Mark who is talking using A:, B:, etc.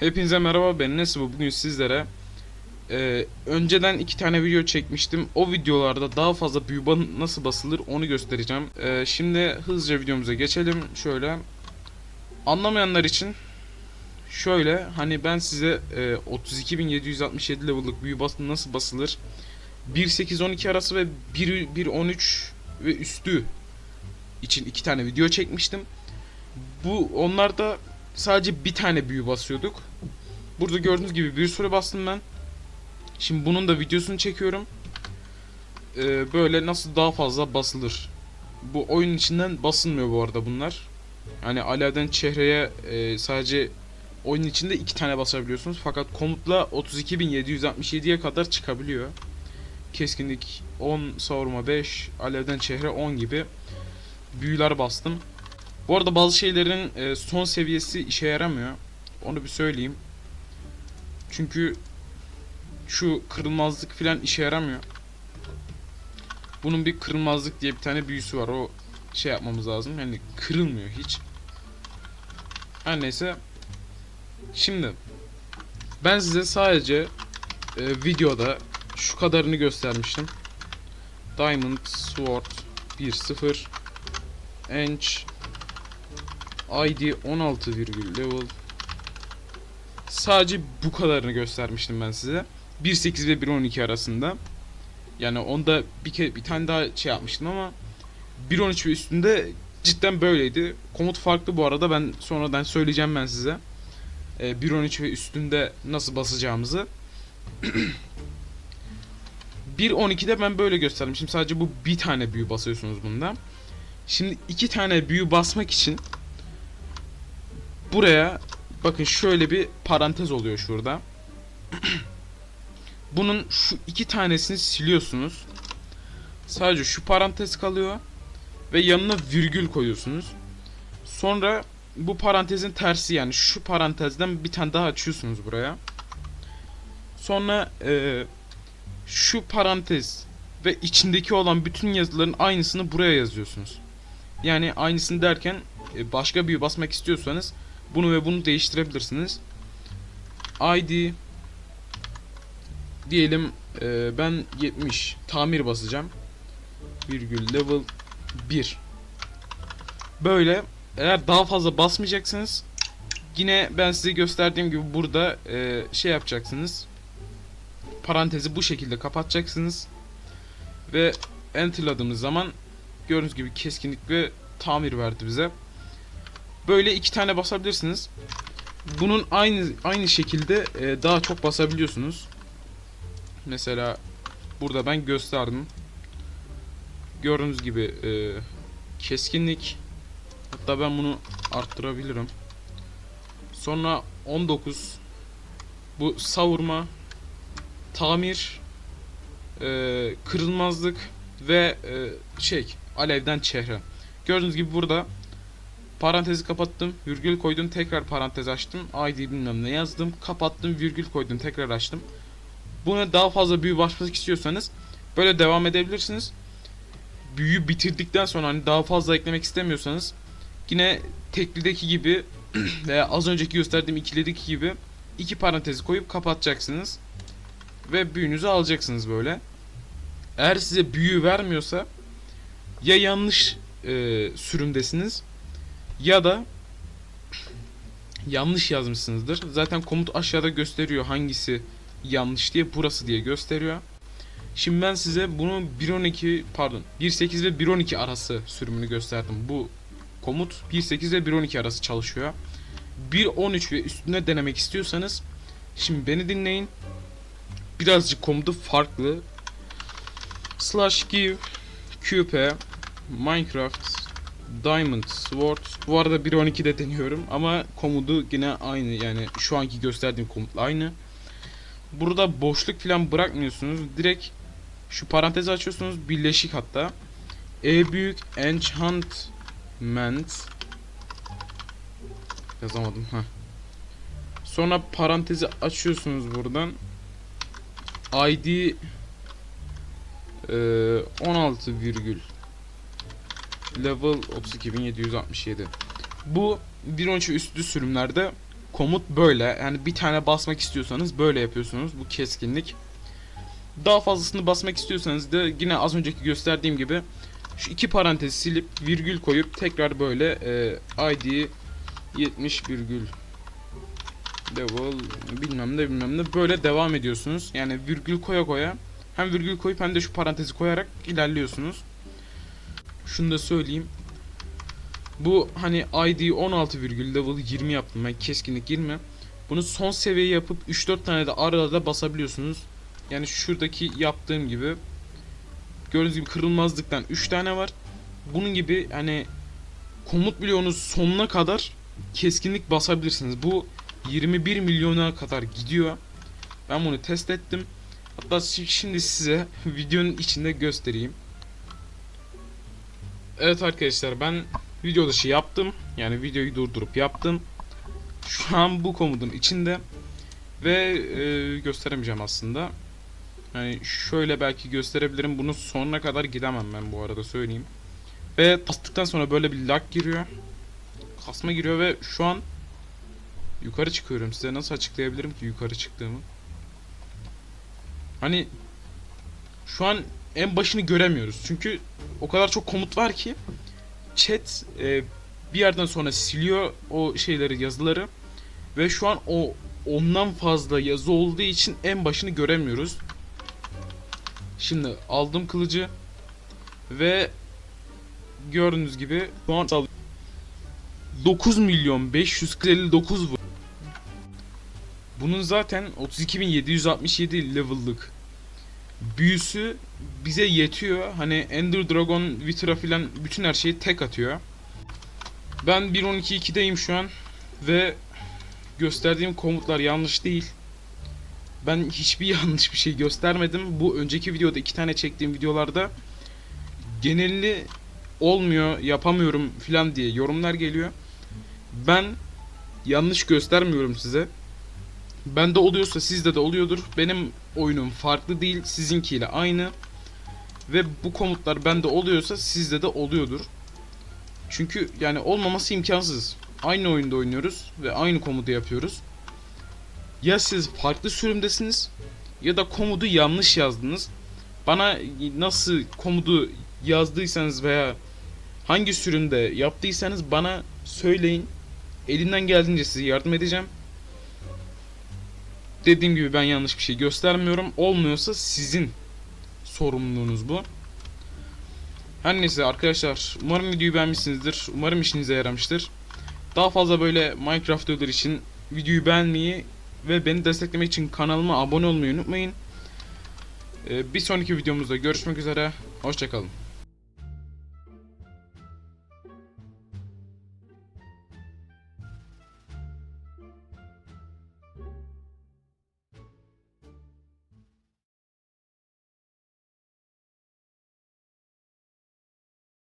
A: Hepinize merhaba ben Nesi bu. Bugün sizlere e, önceden iki tane video çekmiştim. O videolarda daha fazla büyü ban- nasıl basılır onu göstereceğim. E, şimdi hızlıca videomuza geçelim. Şöyle anlamayanlar için şöyle hani ben size e, 32.767 level'lık büyü bas nasıl basılır? 1.8-12 arası ve 1.13 ve üstü için iki tane video çekmiştim. Bu onlarda sadece bir tane büyü basıyorduk. Burada gördüğünüz gibi bir sürü bastım ben. Şimdi bunun da videosunu çekiyorum. Ee, böyle nasıl daha fazla basılır. Bu oyun içinden basılmıyor bu arada bunlar. Hani alevden çehreye e, sadece oyun içinde iki tane basabiliyorsunuz. Fakat komutla 32.767'ye kadar çıkabiliyor. Keskinlik 10, savurma 5, alevden çehre 10 gibi büyüler bastım. Bu arada bazı şeylerin e, son seviyesi işe yaramıyor. Onu bir söyleyeyim. Çünkü şu kırılmazlık filan işe yaramıyor. Bunun bir kırılmazlık diye bir tane büyüsü var. O şey yapmamız lazım. Yani kırılmıyor hiç. Her neyse. Şimdi ben size sadece e, videoda şu kadarını göstermiştim. Diamond Sword 1.0 Ench ID 16 virgül level Sadece bu kadarını göstermiştim ben size. 1.8 ve 1.12 arasında. Yani onda bir kere bir tane daha şey yapmıştım ama 1.13 ve üstünde cidden böyleydi. Komut farklı bu arada ben sonradan söyleyeceğim ben size. Ee, 1.13 ve üstünde nasıl basacağımızı. 1.12'de ben böyle göstermiştim. Sadece bu bir tane büyü basıyorsunuz bunda. Şimdi iki tane büyü basmak için buraya bakın şöyle bir parantez oluyor şurada. Bunun şu iki tanesini siliyorsunuz. Sadece şu parantez kalıyor ve yanına virgül koyuyorsunuz. Sonra bu parantezin tersi yani şu parantezden bir tane daha açıyorsunuz buraya. Sonra e, şu parantez ve içindeki olan bütün yazıların aynısını buraya yazıyorsunuz. Yani aynısını derken e, başka bir basmak istiyorsanız bunu ve bunu değiştirebilirsiniz. ID diyelim e, ben 70 tamir basacağım. Virgül level 1. Böyle eğer daha fazla basmayacaksınız yine ben size gösterdiğim gibi burada e, şey yapacaksınız. Parantezi bu şekilde kapatacaksınız. Ve enterladığımız zaman gördüğünüz gibi keskinlik ve tamir verdi bize. Böyle iki tane basabilirsiniz. Bunun aynı aynı şekilde e, daha çok basabiliyorsunuz. Mesela burada ben gösterdim. Gördüğünüz gibi e, keskinlik. Hatta ben bunu arttırabilirim. Sonra 19 bu savurma tamir e, kırılmazlık ve e, şey alevden çehre. Gördüğünüz gibi burada parantezi kapattım, virgül koydum, tekrar parantez açtım, ID bilmem ne yazdım, kapattım, virgül koydum, tekrar açtım. Buna daha fazla büyü basmak istiyorsanız böyle devam edebilirsiniz. Büyü bitirdikten sonra hani daha fazla eklemek istemiyorsanız yine teklideki gibi veya az önceki gösterdiğim ikilideki gibi iki parantezi koyup kapatacaksınız ve büyünüzü alacaksınız böyle. Eğer size büyü vermiyorsa ya yanlış e, sürümdesiniz ya da yanlış yazmışsınızdır. Zaten komut aşağıda gösteriyor hangisi yanlış diye burası diye gösteriyor. Şimdi ben size bunu 1.12 pardon 1.8 ve 1.12 arası sürümünü gösterdim. Bu komut 1.8 ve 1.12 arası çalışıyor. 1.13 ve üstüne denemek istiyorsanız şimdi beni dinleyin. Birazcık komutu farklı. Slash give QP Minecraft Diamond Sword. Bu arada 1.12'de deniyorum ama komutu yine aynı. Yani şu anki gösterdiğim komutla aynı. Burada boşluk falan bırakmıyorsunuz. Direkt şu parantezi açıyorsunuz. Birleşik hatta. E büyük enchantment. Yazamadım ha. Sonra parantezi açıyorsunuz buradan. ID e, 16 virgül level 32767. Bu 1.13 üstü sürümlerde komut böyle. Yani bir tane basmak istiyorsanız böyle yapıyorsunuz. Bu keskinlik. Daha fazlasını basmak istiyorsanız da yine az önceki gösterdiğim gibi şu iki parantezi silip virgül koyup tekrar böyle e, ID 70 virgül level bilmem ne bilmem ne böyle devam ediyorsunuz. Yani virgül koya koya hem virgül koyup hem de şu parantezi koyarak ilerliyorsunuz. Şunu da söyleyeyim. Bu hani ID 16 virgül level 20 yaptım ben keskinlik 20. Bunu son seviye yapıp 3-4 tane de arada basabiliyorsunuz. Yani şuradaki yaptığım gibi gördüğünüz gibi kırılmazlıktan 3 tane var. Bunun gibi hani komut bloğunuz sonuna kadar keskinlik basabilirsiniz. Bu 21 milyona kadar gidiyor. Ben bunu test ettim. Hatta şi- şimdi size videonun içinde göstereyim. Evet arkadaşlar ben video dışı yaptım. Yani videoyu durdurup yaptım. Şu an bu komutun içinde ve e, gösteremeyeceğim aslında. Yani şöyle belki gösterebilirim. Bunun sonuna kadar gidemem ben bu arada söyleyeyim. Ve bastıktan sonra böyle bir lag giriyor. Kasma giriyor ve şu an yukarı çıkıyorum. Size nasıl açıklayabilirim ki yukarı çıktığımı? Hani şu an en başını göremiyoruz. Çünkü o kadar çok komut var ki chat e, bir yerden sonra siliyor o şeyleri, yazıları ve şu an o ondan fazla yazı olduğu için en başını göremiyoruz. Şimdi aldım kılıcı ve gördüğünüz gibi şu an 9 milyon 559 vur. Bunun zaten 32.767 level'lık büyüsü bize yetiyor. Hani Ender Dragon, Vitra filan bütün her şeyi tek atıyor. Ben 1.12.2'deyim şu an ve gösterdiğim komutlar yanlış değil. Ben hiçbir yanlış bir şey göstermedim. Bu önceki videoda iki tane çektiğim videolarda genelli olmuyor, yapamıyorum filan diye yorumlar geliyor. Ben yanlış göstermiyorum size. Bende oluyorsa sizde de oluyordur. Benim oyunum farklı değil, sizinkiyle aynı. Ve bu komutlar bende oluyorsa sizde de oluyordur. Çünkü yani olmaması imkansız. Aynı oyunda oynuyoruz ve aynı komutu yapıyoruz. Ya siz farklı sürümdesiniz ya da komutu yanlış yazdınız. Bana nasıl komutu yazdıysanız veya hangi sürümde yaptıysanız bana söyleyin. Elimden geldiğince size yardım edeceğim. Dediğim gibi ben yanlış bir şey göstermiyorum. Olmuyorsa sizin sorumluluğunuz bu. Her neyse arkadaşlar umarım videoyu beğenmişsinizdir. Umarım işinize yaramıştır. Daha fazla böyle Minecraft videoları için videoyu beğenmeyi ve beni desteklemek için kanalıma abone olmayı unutmayın. Ee, bir sonraki videomuzda görüşmek üzere. Hoşçakalın.